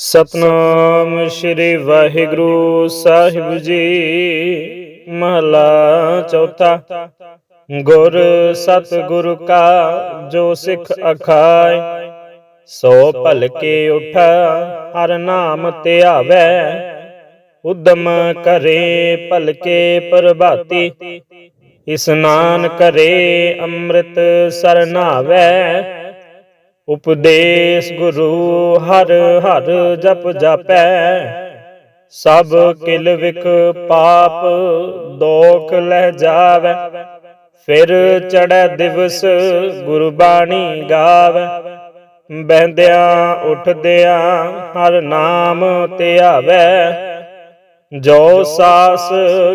ਸਤਨਾਮ ਸ੍ਰੀ ਵਾਹਿਗੁਰੂ ਸਾਹਿਬ ਜੀ, ਮਹਲਾ ਚੌਥਾ। ਗੁਰ ਸਤ ਗੁਰ ਕਾ ਜੋ ਸਿੱਖ ਅਖਾਇ ਸੋ ਭਲਕੇ ਉਠਾ, ਹਰ ਨਾਮ ਧਿਆਵੈ ਉਦਮ ਕਰੇ ਭਲਕੇ ਪ੍ਰਭਾਤੀ ਇਸਨਾਨ ਕਰੇ ਅੰਮ੍ਰਿਤ ਸਰਨਾਵੈ। ਉਪਦੇਸ਼ ਗੁਰੂ ਹਰ ਹਰ ਜਪ ਜਾਪੈ। ਸਭ ਕਿਲ ਵਿਖ ਪਾਪ, ਦੋਖ ਲਹਿ ਜਾਵੈ। ਫਿਰ ਚੜੈ ਦਿਵਸ ਗੁਰਬਾਣੀ ਗਾਵੈ। ਬਹਿੰਦਿਆਂ, ਉਠਦਿਆਂ ਹਰ ਨਾਮ ਧਿਆਵੈ ਜੋ ਸਾਸ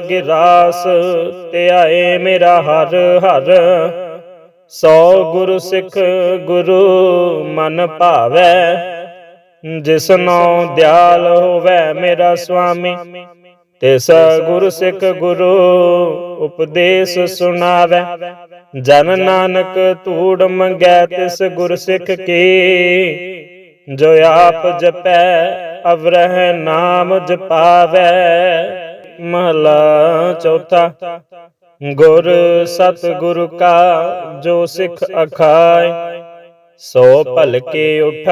ਗਿਰਾਸ ਧਿਆਏ ਮੇਰਾ ਹਰ ਹਰ। ਸੋ ਗੁਰ ਸਿੱਖ ਗੁਰੂ ਮਨ ਭਾਵੈ ਜਿਸਨੋ ਦਿਆਲ ਹੋਵੇ ਮੇਰਾ ਸੁਆਮੀ ਤਿਸ ਗੁਰ ਸਿੱਖ ਗੁਰੂ ਉਪਦੇਸ਼ ਸੁਣਾਵੇ। ਜਨ ਨਾਨਕ ਧੂੜ ਮੰਗੈ, ਤਿਸ ਗੁਰ ਸਿੱਖ ਕੀ, ਜੋ ਆਪ ਜਪੈ, ਅਵਰਹ ਨਾਮ ਜਪਾਵੇ। ਮਹਲਾ ਚੌਥਾ। ਗੁਰ ਸਤ ਕਾ ਜੋ ਸਿੱਖ ਅਖਾਇ, ਸੋ ਭਲਕੇ ਉਠ,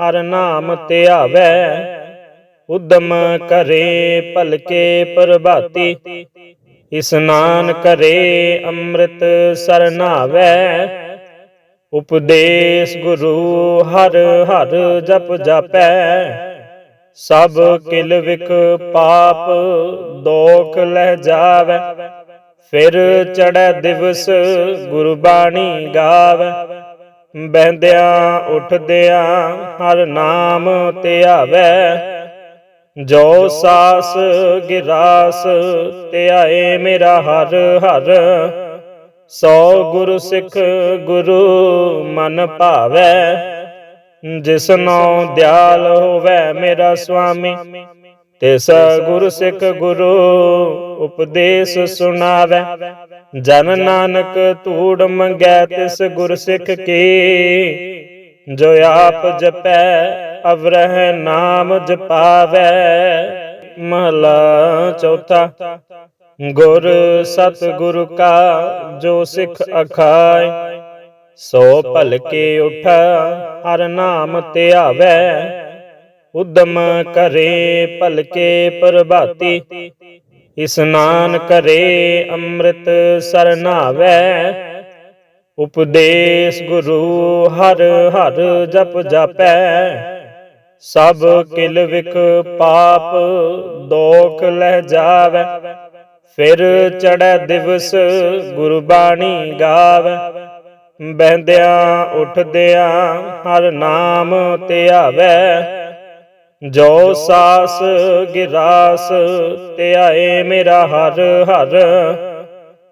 ਹਰ ਨਾਮ ਧਿਆਵੈ ਉਦਮ ਕਰੇ ਭਲਕੇ ਪ੍ਰਭਾਤੀ ਇਸਨਾਨ ਕਰੇ ਅੰਮ੍ਰਿਤ ਸਰਨਾਵੈ। ਉਪਦੇਸ਼ ਗੁਰੂ ਹਰ ਹਰ ਜਪ ਜਾਪੈ, ਸਭ ਕਿਲ ਵਿਖ ਪਾਪ ਦੋਖ ਲਹਿ ਜਾਵੈ। ਫਿਰ ਚੜੈ ਦਿਵਸ ਗੁਰਬਾਣੀ ਗਾਵੈ। ਬਹਿੰਦਿਆਂ, ਉੱਠਦਿਆਂ ਹਰ ਨਾਮ ਧਿਆਵੈ ਜੋ ਸਾਸ ਗਿਰਾਸ ਧਿਆਏ ਮੇਰਾ ਹਰ ਹਰ, ਸੋ ਗੁਰ ਸਿੱਖ ਗੁਰੂ ਮਨ ਭਾਵੈ। ਜਿਸਨੋ ਦਿਆਲ ਹੋਵੇ ਮੇਰਾ ਸੁਆਮੀ, ਤਿਸ ਗੁਰ ਸਿੱਖ ਗੁਰੂ ਉਪਦੇਸ਼ ਸੁਣਾਵੇ। ਜਨ ਨਾਨਕ ਧੂੜ ਮੰਗੈ ਤਿਸ ਗੁਰ ਸਿੱਖ ਕੀ। ਜੋ ਆਪ ਜਪੈ, ਅਵਰਹ ਨਾਮ ਜਪਾਵੇ। ਮਹਲਾ ਚੌਥਾ, ਗੁਰ ਸਤ ਗੁਰ ਕਾ ਜੋ ਸਿੱਖ ਅਖਾਇ। ਸੋ ਭਲਕੇ ਉਠ, ਹਰ ਨਾਮ ਧਿਆਵੈ ਉਦਮ ਕਰੇ ਭਲਕੇ ਪ੍ਰਭਾਤੀ। ਇਸਨਾਨ ਕਰੇ ਅੰਮ੍ਰਿਤ ਸਰਨਾਵੈ। ਉਪਦੇਸ਼ ਗੁਰੂ ਹਰ ਹਰ ਜਪ ਜਾਪੈ। ਸਭ ਕਿਲ ਵਿਖ ਪਾਪ ਦੋਖ ਲਹਿ ਜਾਵੈ। ਫਿਰ ਚੜੈ ਦਿਵਸ ਗੁਰਬਾਣੀ ਗਾਵੈ। ਬਹਿੰਦਿਆਂ, ਉੱਠਦਿਆਂ ਹਰ ਨਾਮ ਧਿਆਵੈ ਜੋ ਸਾਸ ਗਿਰਾਸ ਧਿਆਏ ਮੇਰਾ ਹਰ ਹਰ।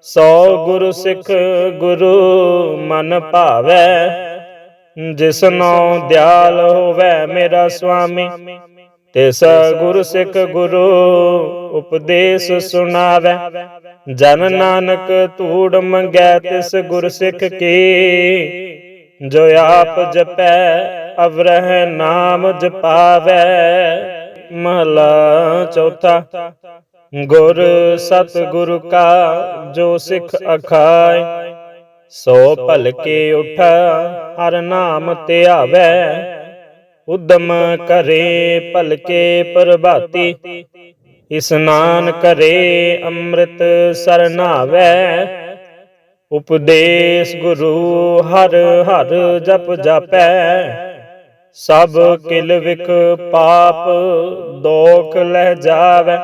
ਸੋ ਗੁਰ ਸਿੱਖ ਗੁਰੂ ਮਨ ਭਾਵੈ ਜਿਸਨੋ ਦਿਆਲ ਹੋਵੇ ਮੇਰਾ ਸੁਆਮੀ। ਤਿਸ ਗੁਰ ਸਿੱਖ ਗੁਰੂ ਉਪਦੇਸ਼ ਸੁਣਾਵੇ, ਜਨ ਨਾਨਕ ਧੂੜ ਮੰਗੈ ਤਿਸ ਗੁਰ ਸਿੱਖ ਕੀ, ਜੋ ਆਪ ਜਪੈ ਅਵਰਹ ਨਾਮ ਜਪਾਵੇ। ਮਹਲਾ ਚੌਥਾ। ਗੁਰ ਸਤ ਗੁਰ ਕਾ ਜੋ ਸਿੱਖ ਅਖਾਇ, ਸੋ ਭਲਕੇ ਉਠ, ਹਰ ਨਾਮ ਧਿਆਵੈ ਉਦਮ ਕਰੇ ਭਲਕੇ ਪ੍ਰਭਾਤੀ ਇਸਨਾਨ ਕਰੇ ਅੰਮ੍ਰਿਤ ਸਰਨਾਵੈ। ਉਪਦੇਸ਼ ਗੁਰੂ ਹਰ ਹਰ ਜਪ ਜਾਪੈ। ਸਭ ਕਿਲ ਵਿਖ ਪਾਪ, ਦੋਖ ਲਹਿ ਜਾਵੈ।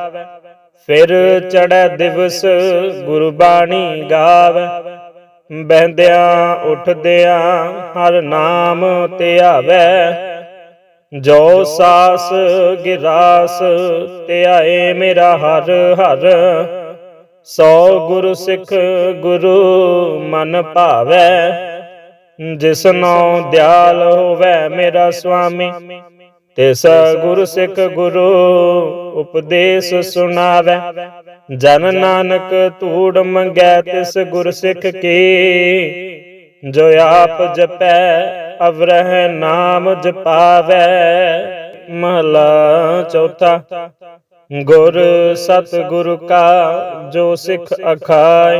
ਫਿਰ ਚੜੈ ਦਿਵਸ ਗੁਰਬਾਣੀ ਗਾਵੈ। ਬਹਿੰਦਿਆਂ, ਉੱਠਦਿਆਂ ਹਰ ਨਾਮ ਧਿਆਵੈ ਜੋ ਸਾਸ ਗਿਰਾਸ ਧਿਆਏ ਮੇਰਾ ਹਰ ਹਰ, ਸੋ ਗੁਰ ਸਿੱਖ ਗੁਰੂ ਮਨ ਭਾਵੈ। ਜਿਸ ਨੋ ਦਿਆਲ ਹੋਵੇ ਮੇਰਾ ਸੁਆਮੀ ਤਿਸ ਗੁਰ ਸਿੱਖ ਗੁਰੂ ਉਪਦੇਸ਼ ਸੁਣਾਵੇ। ਜਨ ਨਾਨਕ ਧੂੜ ਮੰਗੈ ਤਿਸ ਗੁਰ ਸਿੱਖ ਕੀ, ਜੋ ਆਪ ਜਪੈ, ਅਵਰਹ ਨਾਮ ਜਪਾਵੇ। ਮਹਲਾ ਚੌਥਾ, ਗੁਰ ਸਤ ਗੁਰੂ ਕਾ ਜੋ ਸਿੱਖ ਅਖਾਏ।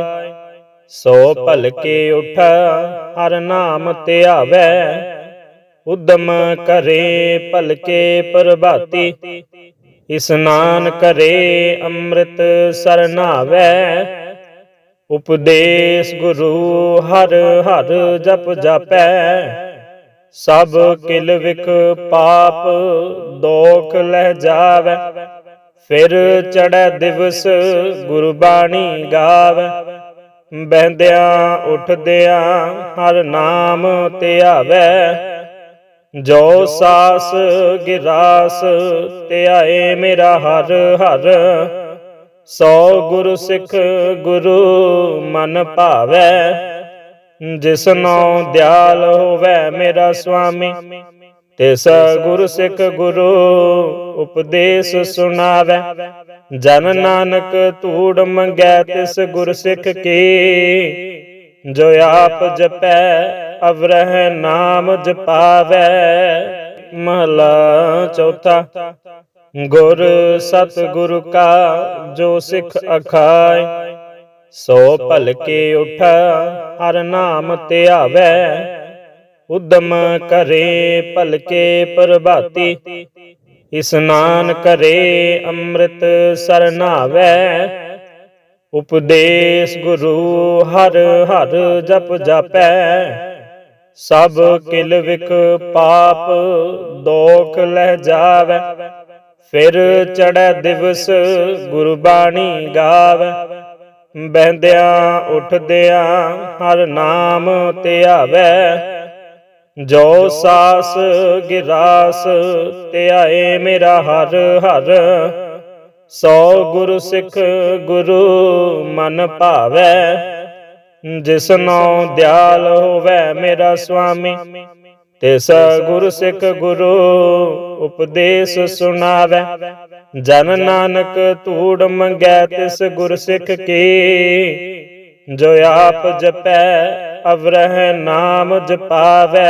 ਸੋ ਭਲਕੇ ਉਠਾ ਹਰ ਨਾਮ ਧਿਆਵੈ ਉਦਮ ਕਰੇ ਭਲਕੇ ਪ੍ਰਭਾਤੀ। ਇਸਨਾਨ ਕਰੇ ਅੰਮ੍ਰਿਤ ਸਰਨਾਵੈ ਉਪਦੇਸ਼ ਗੁਰੂ ਹਰ ਹਰ ਜਪ ਜਾਪੈ। ਸਭ ਕਿਲ ਵਿਕ ਪਾਪ ਦੋਖ ਲਹਿ ਜਾਵੈ। ਫਿਰ ਚੜੈ ਦਿਵਸ ਗੁਰਬਾਣੀ ਗਾਵੈ। ਬਹਿੰਦਿਆਂ ਉੱਠਦਿਆਂ ਹਰ ਨਾਮ ਧਿਆਵੈ ਜੋ ਸਾਸ ਗਿਰਾਸ ਧਿਆਏ ਮੇਰਾ ਹਰ ਹਰ, ਸੋ ਗੁਰੂ ਸਿੱਖ ਗੁਰੂ ਮਨ ਭਾਵੈ। ਜਿਸਨੋ ਦਿਆਲ ਹੋਵੇ ਮੇਰਾ ਸੁਆਮੀ ਤਿਸ ਗੁਰ ਸਿੱਖ ਗੁਰੂ ਉਪਦੇਸ਼ ਸੁਣਾਵੇ। ਜਨ ਨਾਨਕ ਧੂੜ ਮੰਗੈ ਤਿਸ ਗੁਰ ਸਿੱਖ ਕੀ। ਜੋ ਆਪ ਜਪੈ, ਅਵਰਹ ਨਾਮ ਜਪਾਵੇ। ਮਹਲਾ ਚੌਥਾ, ਗੁਰ ਸਤ ਗੁਰੂ ਕਾ ਜੋ ਸਿੱਖ ਅਖਾਏ। ਸੋ ਭਲਕੇ ਉਠ, ਹਰ ਨਾਮ ਧਿਆਵੈ। ਉਦਮ ਕਰੇ ਭਲਕੇ ਪ੍ਰਭਾਤੀ। ਇਸਨਾਨ ਕਰੇ ਅੰਮ੍ਰਿਤ ਸਰਨਾਵੈ। ਉਪਦੇਸ਼ ਗੁਰੂ ਹਰ ਹਰ ਜਪ ਜਾਪੈ। ਸਭ ਕਿਲ ਵਿਕ ਪਾਪ ਦੋਖ ਲਹਿ ਜਾਵੈ। ਫਿਰ ਚੜੈ ਦਿਵਸ ਗੁਰਬਾਣੀ ਗਾਵੈ। ਬਹਿੰਦਿਆਂ, ਉਠਦਿਆਂ ਹਰ ਨਾਮ ਧਿਆਵੈ ਜੋ ਸਾਸ ਗਿਰਾਸ ਧਿਆਏ ਮੇਰਾ ਹਰ ਹਰ, ਸੋ ਗੁਰੂ ਸਿੱਖ ਗੁਰੂ ਮਨ ਭਾਵੈ ਜਿਸਨੋ ਦਿਆਲ ਹੋਵੇ ਮੇਰਾ ਸੁਆਮੀ ਤਿਸ ਗੁਰ ਸਿੱਖ ਗੁਰੂ ਉਪਦੇਸ਼ ਸੁਣਾਵੇ। ਜਨ ਨਾਨਕ ਧੂੜ ਮੰਗੈ ਤਿਸ ਗੁਰ ਸਿੱਖ ਕੀ, ਜੋ ਆਪ ਜਪੈ ਅਵਰਹ ਨਾਮ ਜਪਾਵੇ,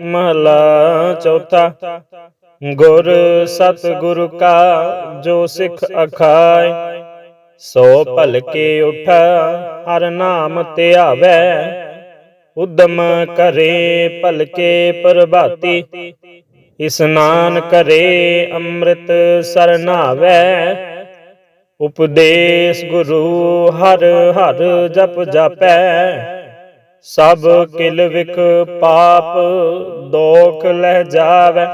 ਮਹਲਾ ਚੌਥਾ। ਗੁਰ ਸਤ ਗੁਰੂ ਕਾ ਜੋ ਸਿੱਖ ਅਖਾਇ, ਸੋ ਭਲਕੇ ਉਠ ਹਰ ਨਾਮ ਧਿਆਵੈ ਉਦਮ ਕਰੇ ਭਲਕੇ ਪ੍ਰਭਾਤੀ ਇਸਨਾਨ ਕਰੇ ਅੰਮ੍ਰਿਤ ਸਰਨਾਵੈ। ਉਪਦੇਸ਼ ਗੁਰੂ ਹਰ ਹਰ ਜਪ ਜਾਪੈ। ਸਭ ਕਿਲ ਵਿਕ ਪਾਪ, ਦੋਖ ਲਹਿ ਜਾਵੈ।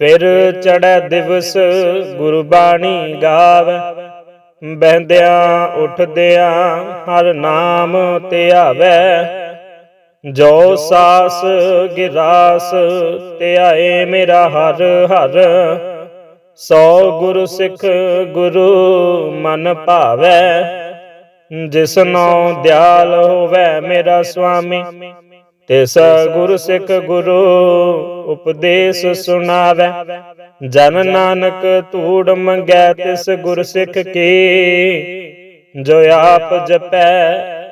ਫਿਰ ਚੜੈ ਦਿਵਸ ਗੁਰਬਾਣੀ ਗਾਵੈ। ਬਹਿੰਦਿਆਂ, ਉੱਠਦਿਆਂ ਹਰ ਨਾਮ ਧਿਆਵੈ ਜੋ ਸਾਸ ਗਿਰਾਸ ਧਿਆਏ ਮੇਰਾ ਹਰ ਹਰ, ਸੋ ਗੁਰ ਸਿੱਖ ਗੁਰੂ ਮਨ ਭਾਵੈ। ਜਿਸਨੋ ਦਿਆਲ ਹੋਵੇ ਮੇਰਾ ਸੁਆਮੀ ਤਿਸ ਗੁਰੂ ਸਿੱਖ ਗੁਰੂ ਉਪਦੇਸ਼ ਸੁਣਾਵੇ। ਜਨ ਨਾਨਕ ਧੂੜ ਮੰਗੈ ਤਿਸ ਗੁਰ ਸਿੱਖ ਕੀ, ਜੋ ਆਪ ਜਪੈ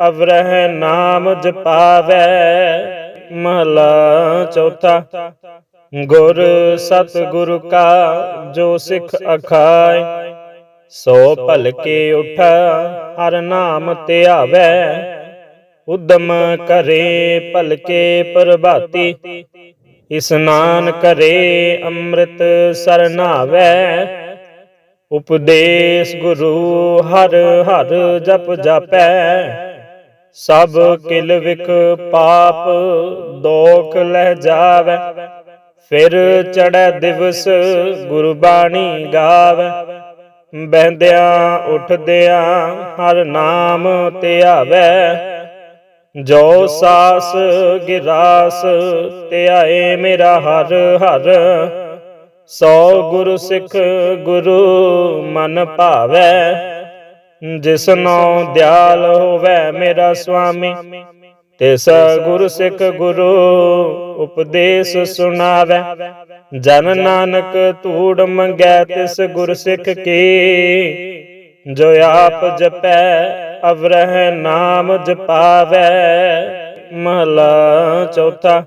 ਅਵਰਹ ਨਾਮ ਜਪਾਵੇ। ਮਹਲਾ ਚੌਥਾ, ਗੁਰ ਸਤ ਗੁਰੂ ਕਾ ਜੋ ਸਿੱਖ ਅਖਾਏ, ਸੋ ਭਲਕੇ ਉਠਾ ਹਰ ਨਾਮ ਧਿਆਵੈ ਉਦਮ ਕਰੇ ਭਲਕੇ ਪ੍ਰਭਾਤੀ। ਇਸਨਾਨ ਕਰੇ ਅੰਮ੍ਰਿਤ ਸਰਨਾਵੈ। ਉਪਦੇਸ਼ ਗੁਰੂ ਹਰ ਹਰ ਜਪ ਜਾਪੈ। ਸਭ ਕਿਲ ਵਿਖ ਪਾਪ ਦੋਖ ਲਹਿ ਜਾਵੈ। ਫਿਰ ਚੜੈ ਦਿਵਸ ਗੁਰਬਾਣੀ ਗਾਵੈ। ਬਹਿੰਦਿਆਂ ਉੱਠਦਿਆਂ ਹਰ ਨਾਮ ਧਿਆਵੈ ਜੋ ਸਾਸ ਗਿਰਾਸ ਧਿਆਏ ਮੇਰਾ ਹਰ ਹਰ, ਸੋ ਗੁਰੂ ਸਿੱਖ ਗੁਰੂ ਮਨ ਭਾਵੈ। ਜਿਸਨੋ ਦਿਆਲ ਹੋਵੇ ਮੇਰਾ ਸੁਆਮੀ ਤਿਸ ਗੁਰ ਸਿੱਖ ਗੁਰੂ ਉਪਦੇਸ਼ ਸੁਣਾਵੇ। ਜਨ ਨਾਨਕ ਧੂੜ ਮੰਗੈ ਤਿਸ ਗੁਰ ਸਿੱਖ ਕੀ। ਜੋ ਆਪ ਜਪੈ, ਅਵਰਹ ਨਾਮ ਜਪਾਵੇ। ਮਹਲਾ ਚੌਥਾ,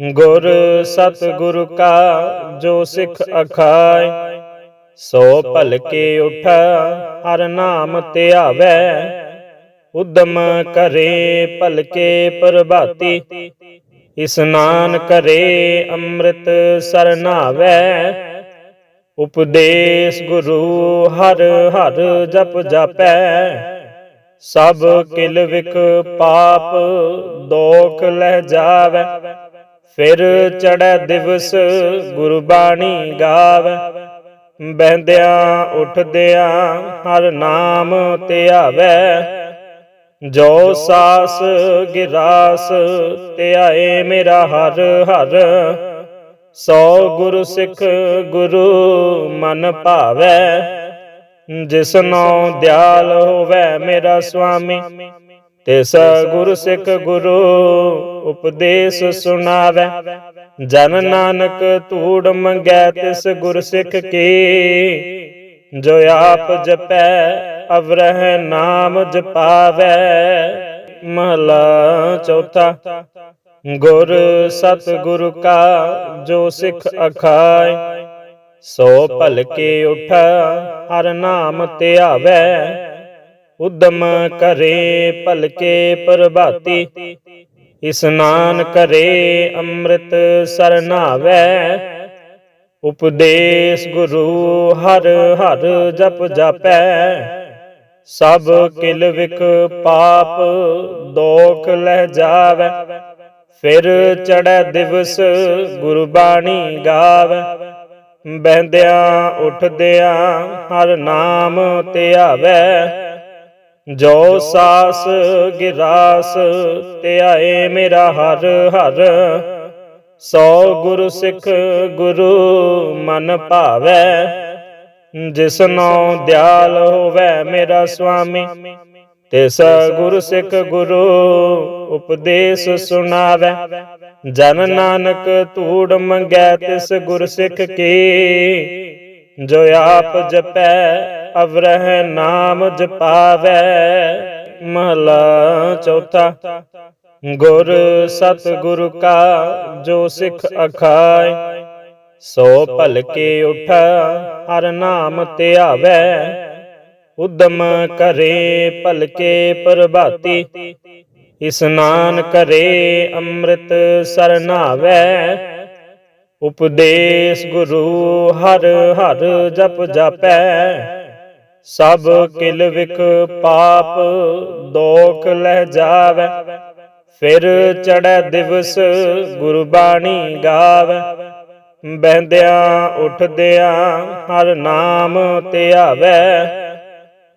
ਗੁਰ ਸਤਿਗੁਰ ਕਾ ਜੋ ਸਿੱਖ ਅਖਾਇ ਸੋ ਭਲਕੇ ਉਠ, ਹਰ ਨਾਮ ਧਿਆਵੈ। ਉਦਮ ਕਰੇ ਭਲਕੇ ਪ੍ਰਭਾਤੀ। ਇਸਨਾਨ ਕਰੇ ਅੰਮ੍ਰਿਤ ਸਰਨਾਵੈ। ਉਪਦੇਸ਼ ਗੁਰੂ ਹਰ ਹਰ ਜਪ ਜਾਪੈ। ਸਭ ਕਿਲ ਵਿਕ ਪਾਪ, ਦੋਖ ਲਹਿ ਜਾਵੈ। ਫਿਰ ਚੜੈ ਦਿਵਸ ਗੁਰਬਾਣੀ ਗਾਵੈ। ਬਹਿੰਦਿਆਂ, ਉੱਠਦਿਆਂ ਹਰ ਨਾਮ ਧਿਆਵੈ। ਜੋ ਸਾਸ ਗਿਰਾਸ ਧਿਆਏ ਮੇਰਾ ਹਰ ਹਰ, ਸੋ ਗੁਰ ਸਿੱਖ ਗੁਰੂ ਮਨ ਭਾਵੈ ਜਿਸਨੋ ਦਿਆਲ ਹੋਵੇ ਮੇਰਾ ਸੁਆਮੀ ਤਿਸ ਗੁਰ ਸਿੱਖ ਗੁਰੂ ਉਪਦੇਸ਼ ਸੁਣਾਵੇ, ਜਨ ਨਾਨਕ ਧੂੜ ਮੰਗੈ ਤਿਸ ਗੁਰ ਸਿੱਖ ਕੀ, ਜੋ ਆਪ ਜਪੈ ਅਵਰਹ ਨਾਮ ਜਪਾਵੇ। ਮਹਲਾ ਚੌਥਾ, ਗੁਰ ਸਤ ਗੁਰ ਕਾ ਜੋ ਸਿੱਖ ਅਖਾਇ, ਸੋ ਭਲਕੇ ਉਠ ਹਰ ਨਾਮ ਧਿਆਵੈ ਉਦਮ ਕਰੇ ਭਲਕੇ ਪ੍ਰਭਾਤੀ ਇਸਨਾਨ ਕਰੇ ਅੰਮ੍ਰਿਤ ਸਰਨਾਵੈ। ਉਪਦੇਸ਼ ਗੁਰੂ ਹਰ ਹਰ ਜਪ ਜਾਪੈ। ਸਭ ਕਿਲ ਵਿਕ ਪਾਪ, ਦੋਖ ਲਹਿ ਜਾਵੈ। ਫਿਰ ਚੜੈ ਦਿਵਸ ਗੁਰਬਾਣੀ ਗਾਵੈ। ਬਹਿੰਦਿਆਂ, ਉੱਠਦਿਆਂ ਹਰ ਨਾਮ ਧਿਆਵੈ ਜੋ ਸਾਸ ਗਿਰਾਸ ਧਿਆਏ ਮੇਰਾ ਹਰ ਹਰ, ਸੋ ਗੁਰ ਸਿੱਖ ਗੁਰੂ ਮਨ ਭਾਵੈ। ਜਿਸਨੋ ਦਿਆਲ ਹੋਵੇ ਮੇਰਾ ਸੁਆਮੀ ਤਿਸ ਗੁਰ ਸਿੱਖ ਗੁਰੂ ਉਪਦੇਸ਼ ਸੁਣਾਵੇ। ਜਨ ਨਾਨਕ ਧੂੜ ਮੰਗੈ ਤਿਸ ਗੁਰ ਸਿੱਖ ਕੀ, ਜੋ ਆਪ ਜਪੈ, ਅਵਰਹ ਨਾਮ ਜਪਾਵੇ। ਮਹਲਾ ਚੌਥਾ, ਗੁਰ ਸਤ ਗੁਰ ਕਾ ਜੋ ਸਿੱਖ ਅਖਾਏ। ਸੋ ਭਲਕੇ ਉਠ, ਹਰ ਨਾਮ ਧਿਆਵੈ ਉਦਮ ਕਰੇ ਭਲਕੇ ਪ੍ਰਭਾਤੀ। ਇਸਨਾਨ ਕਰੇ ਅੰਮ੍ਰਿਤ ਸਰਨਾਵੈ। ਉਪਦੇਸ਼ ਗੁਰੂ ਹਰ ਹਰ ਜਪ ਜਾਪੈ। ਸਭ ਕਿਲ ਵਿਕ ਪਾਪ, ਦੋਖ ਲਹਿ ਜਾਵੈ। ਫਿਰ ਚੜੈ ਦਿਵਸ ਗੁਰਬਾਣੀ ਗਾਵੈ। ਬਹਿੰਦਿਆਂ ਉੱਠਦਿਆਂ ਹਰ ਨਾਮ ਤੇ ਧਿਆਵੈ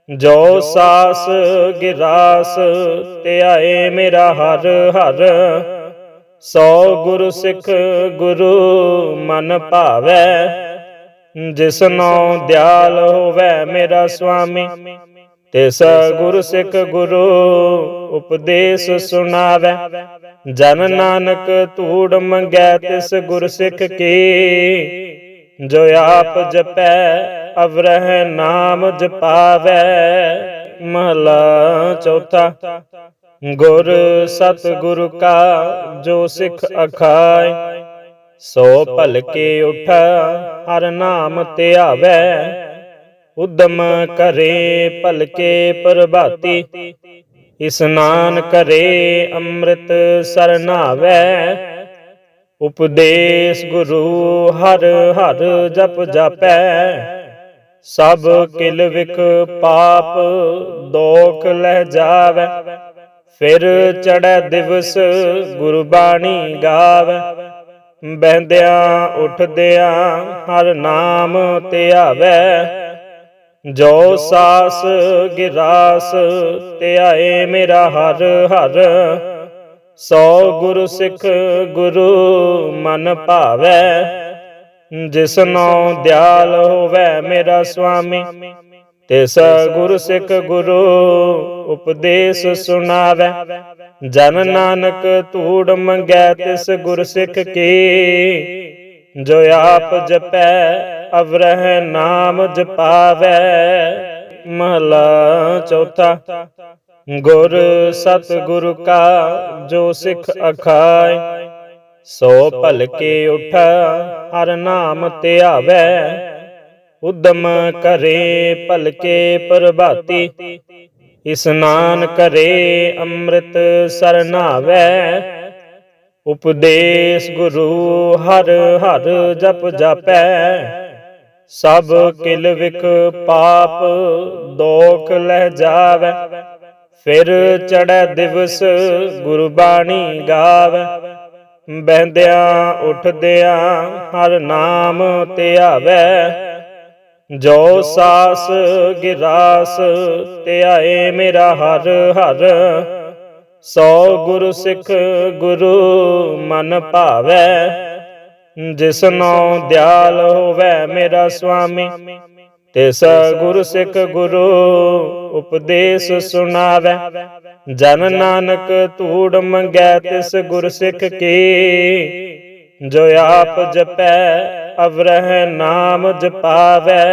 ਜੋ ਸਾਸ ਗਿਰਾਸ ਆਏ ਮੇਰਾ ਹਰ ਹਰ, ਸੋ ਗੁਰ ਸਿੱਖ ਗੁਰੂ ਮਨ ਭਾਵੈ। ਜਿਸਨੋ ਦਿਆਲ ਹੋਵੇ ਮੇਰਾ ਸੁਆਮੀ, ਤਿਸ ਗੁਰ ਸਿੱਖ ਗੁਰੂ ਉਪਦੇਸ਼ ਸੁਣਾਵੇ। ਜਨ ਨਾਨਕ ਧੂੜ ਮੰਗੈ ਤਿਸ ਗੁਰ ਸਿੱਖ ਕੀ। ਜੋ ਆਪ ਜਪੈ, ਅਵਰਹ ਨਾਮ ਜਪਾਵੇ। ਮਹਲਾ ਚੌਥਾ, ਗੁਰ ਸਤ ਗੁਰ ਕਾ ਜੋ ਸਿੱਖ ਅਖਾਇ। ਸੋ ਭਲਕੇ ਉਠ, ਹਰ ਨਾਮ ਧਿਆਵੈ ਉਦਮ ਕਰੇ ਭਲਕੇ ਪ੍ਰਭਾਤੀ। ਇਸਨਾਨ ਕਰੇ ਅੰਮ੍ਰਿਤ ਸਰਨਾਵੈ। ਉਪਦੇਸ਼ ਗੁਰੂ ਹਰ ਹਰ ਜਪ ਜਾਪੈ। ਸਭ ਕਿਲ ਵਿਖ ਪਾਪ, ਦੋਖ ਲਹਿ ਜਾਵੈ। ਫਿਰ ਚੜੈ ਦਿਵਸ ਗੁਰਬਾਣੀ ਗਾਵੈ। ਬਹਿੰਦਿਆਂ, ਉੱਠਦਿਆਂ ਹਰ ਨਾਮ ਧਿਆਵੈ। ਜੋ ਸਾਸ ਗਿਰਾਸ ਧਿਆਏ ਮੇਰਾ ਹਰ ਹਰ, ਸੋ ਗੁਰ ਸਿੱਖ ਗੁਰੂ ਮਨ ਭਾਵੈ ਜਿਸਨੋ ਦਿਆਲ ਹੋਵੇ ਮੇਰਾ ਸੁਆਮੀ ਤਿਸ ਗੁਰ ਸਿੱਖ ਗੁਰੂ ਉਪਦੇਸ਼ ਸੁਣਾਵੇ, ਜਨ ਨਾਨਕ ਧੂੜ ਮੰਗੈ ਤਿਸ ਗੁਰ ਸਿੱਖ ਕੀ, ਜੋ ਆਪ ਜਪੈ ਅਵਰਹ ਨਾਮ ਜਪਾਵੇ। ਮਹਲਾ ਚੌਥਾ, ਗੁਰ ਸਤ ਗੁਰ ਕਾ ਜੋ ਸਿੱਖ ਅਖਾਇ, ਸੋ ਭਲਕੇ ਉਠ ਹਰ ਨਾਮ ਧਿਆਵੈ ਉਦਮ ਕਰੇ ਭਲਕੇ ਪ੍ਰਭਾਤੀ ਇਸਨਾਨ ਕਰੇ ਅੰਮ੍ਰਿਤ ਸਰਨਾਵੈ। ਉਪਦੇਸ਼ ਗੁਰੂ ਹਰ ਹਰ ਜਪ ਜਾਪੈ। ਸਭ ਕਿਲ ਵਿਕ ਪਾਪ, ਦੋਖ ਲਹਿ ਜਾਵੈ। ਫਿਰ ਚੜੈ ਦਿਵਸ ਗੁਰਬਾਣੀ ਗਾਵੈ। ਬਹਿੰਦਿਆਂ, ਉੱਠਦਿਆਂ ਹਰ ਨਾਮ ਧਿਆਵੈ ਜੋ ਸਾਸ ਗਿਰਾਸ ਧਿਆਏ ਮੇਰਾ ਹਰ ਹਰ, ਸੋ ਗੁਰ ਸਿੱਖ ਗੁਰੂ ਮਨ ਭਾਵੈ। ਜਿਸਨੋ ਦਿਆਲ ਹੋਵੇ ਮੇਰਾ ਸੁਆਮੀ ਤਿਸ ਗੁਰ ਸਿੱਖ ਗੁਰੂ ਉਪਦੇਸ਼ ਸੁਣਾਵੈ। ਜਨ ਨਾਨਕ ਧੂੜ ਮੰਗੈ ਤਿਸ ਗੁਰ ਸਿੱਖ ਕੀ, ਜੋ ਆਪ ਜਪੈ, ਅਵਰਹ ਨਾਮ ਜਪਾਵੈ।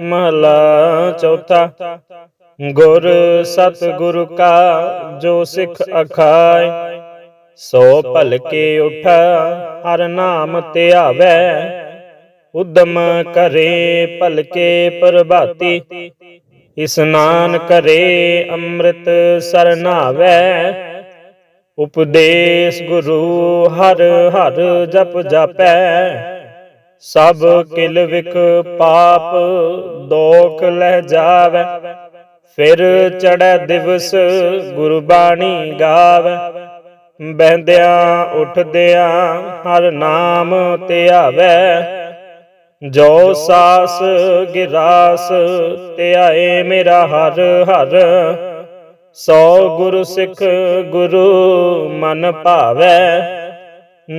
ਮਹਲਾ ਚੌਥਾ, ਗੁਰ ਸਤ ਗੁਰ ਕਾ ਜੋ ਸਿੱਖ ਅਖਾਏ, ਸੋ ਭਲਕੇ ਉਠਾ ਹਰ ਨਾਮ ਧਿਆਵੈ ਉਦਮ ਕਰੇ ਭਲਕੇ ਪ੍ਰਭਾਤੀ। ਇਸਨਾਨ ਕਰੇ ਅੰਮ੍ਰਿਤ ਸਰਨਾਵੈ। ਉਪਦੇਸ਼ ਗੁਰੂ ਹਰ ਹਰ ਜਪ ਜਾਪੈ। ਸਭ ਕਿਲ ਵਿਖ ਪਾਪ ਦੋਖ ਲਹਿ ਜਾਵੈ। ਫਿਰ ਚੜੈ ਦਿਵਸ ਗੁਰਬਾਣੀ ਗਾਵੈ। ਬਹਿੰਦਿਆਂ, ਉੱਠਦਿਆਂ ਹਰ ਨਾਮ ਧਿਆਵੈ ਜੋ ਸਾਸ ਗਿਰਾਸ ਧਿਆਏ ਮੇਰਾ ਹਰ ਹਰ, ਸੋ ਗੁਰ ਸਿੱਖ ਗੁਰੂ ਮਨ ਭਾਵੈ।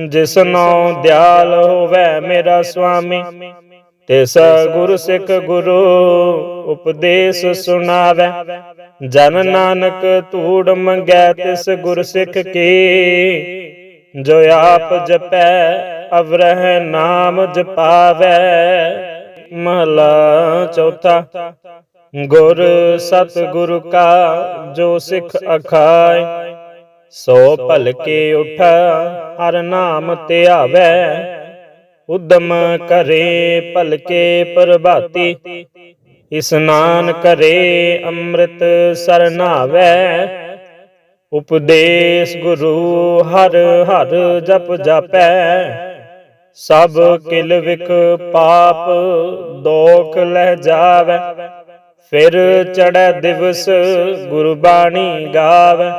ਜਿਸਨੋ ਦਿਆਲ ਹੋਵੇ ਮੇਰਾ ਸੁਆਮੀ, ਤਿਸ ਗੁਰ ਸਿੱਖ ਗੁਰੂ ਉਪਦੇਸ਼ ਸੁਣਾਵੈ। ਜਨ ਨਾਨਕ ਧੂੜ ਮੰਗੈ ਤਿਸ ਗੁਰ ਸਿੱਖ ਕੀ। ਜੋ ਆਪ ਜਪੈ, ਅਵਰਹ ਨਾਮ ਜਪਾਵੈ। ਮਹਲਾ ਚੌਥਾ, ਗੁਰ ਸਤ ਗੁਰ ਕਾ ਜੋ ਸਿੱਖ ਅਖਾਇ। ਸੋ ਭਲਕੇ ਉਠ, ਹਰ ਨਾਮ ਧਿਆਵੈ ਉਦਮ ਕਰੇ ਭਲਕੇ ਪ੍ਰਭਾਤੀ। ਇਸਨਾਨ ਕਰੇ ਅੰਮ੍ਰਿਤ ਸਰਨਾਵੈ। ਉਪਦੇਸ਼ ਗੁਰੂ ਹਰ ਹਰ ਜਪ ਜਾਪੈ। ਸਭ ਕਿਲ ਵਿਖ ਪਾਪ ਦੋਖ ਲਹਿ ਜਾਵੈ। ਫਿਰ ਚੜੈ ਦਿਵਸ ਗੁਰਬਾਣੀ ਗਾਵੈ।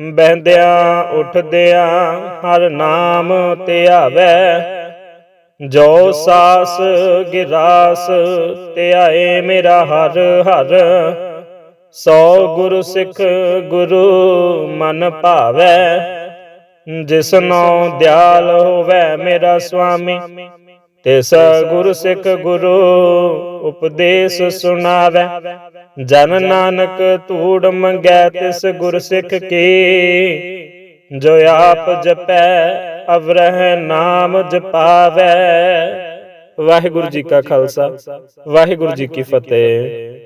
ਬਹਿੰਦਿਆਂ, ਉੱਠਦਿਆਂ ਹਰ ਨਾਮ ਧਿਆਵੈ। ਜੋ ਸਾਸ ਗਿਰਾਸ ਧਿਆਏ ਮੇਰਾ ਹਰ ਹਰ, ਸੋ ਗੁਰ ਸਿੱਖ ਗੁਰੂ ਮਨ ਭਾਵੈ ਜਿਸਨੋ ਦਿਆਲ ਹੋਵੇ ਮੇਰਾ ਸੁਆਮੀ ਤਿਸ ਗੁਰ ਸਿੱਖ ਗੁਰੂ ਉਪਦੇਸ਼ ਸੁਣਾਵੈ। ਜਨ ਨਾਨਕ ਧੂੜ ਮੰਗੈ ਤਿਸ ਗੁਰ ਸਿੱਖ ਕੀ, ਜੋ ਆਪ ਜਪੈ ਅਵਰਹ ਨਾਮ ਜਪਾਵੈ। ਵਾਹਿਗੁਰੂ ਜੀ ਕਾ ਖਾਲਸਾ ਵਾਹਿਗੁਰੂ ਜੀ ਕੀ ਫਤਿਹ।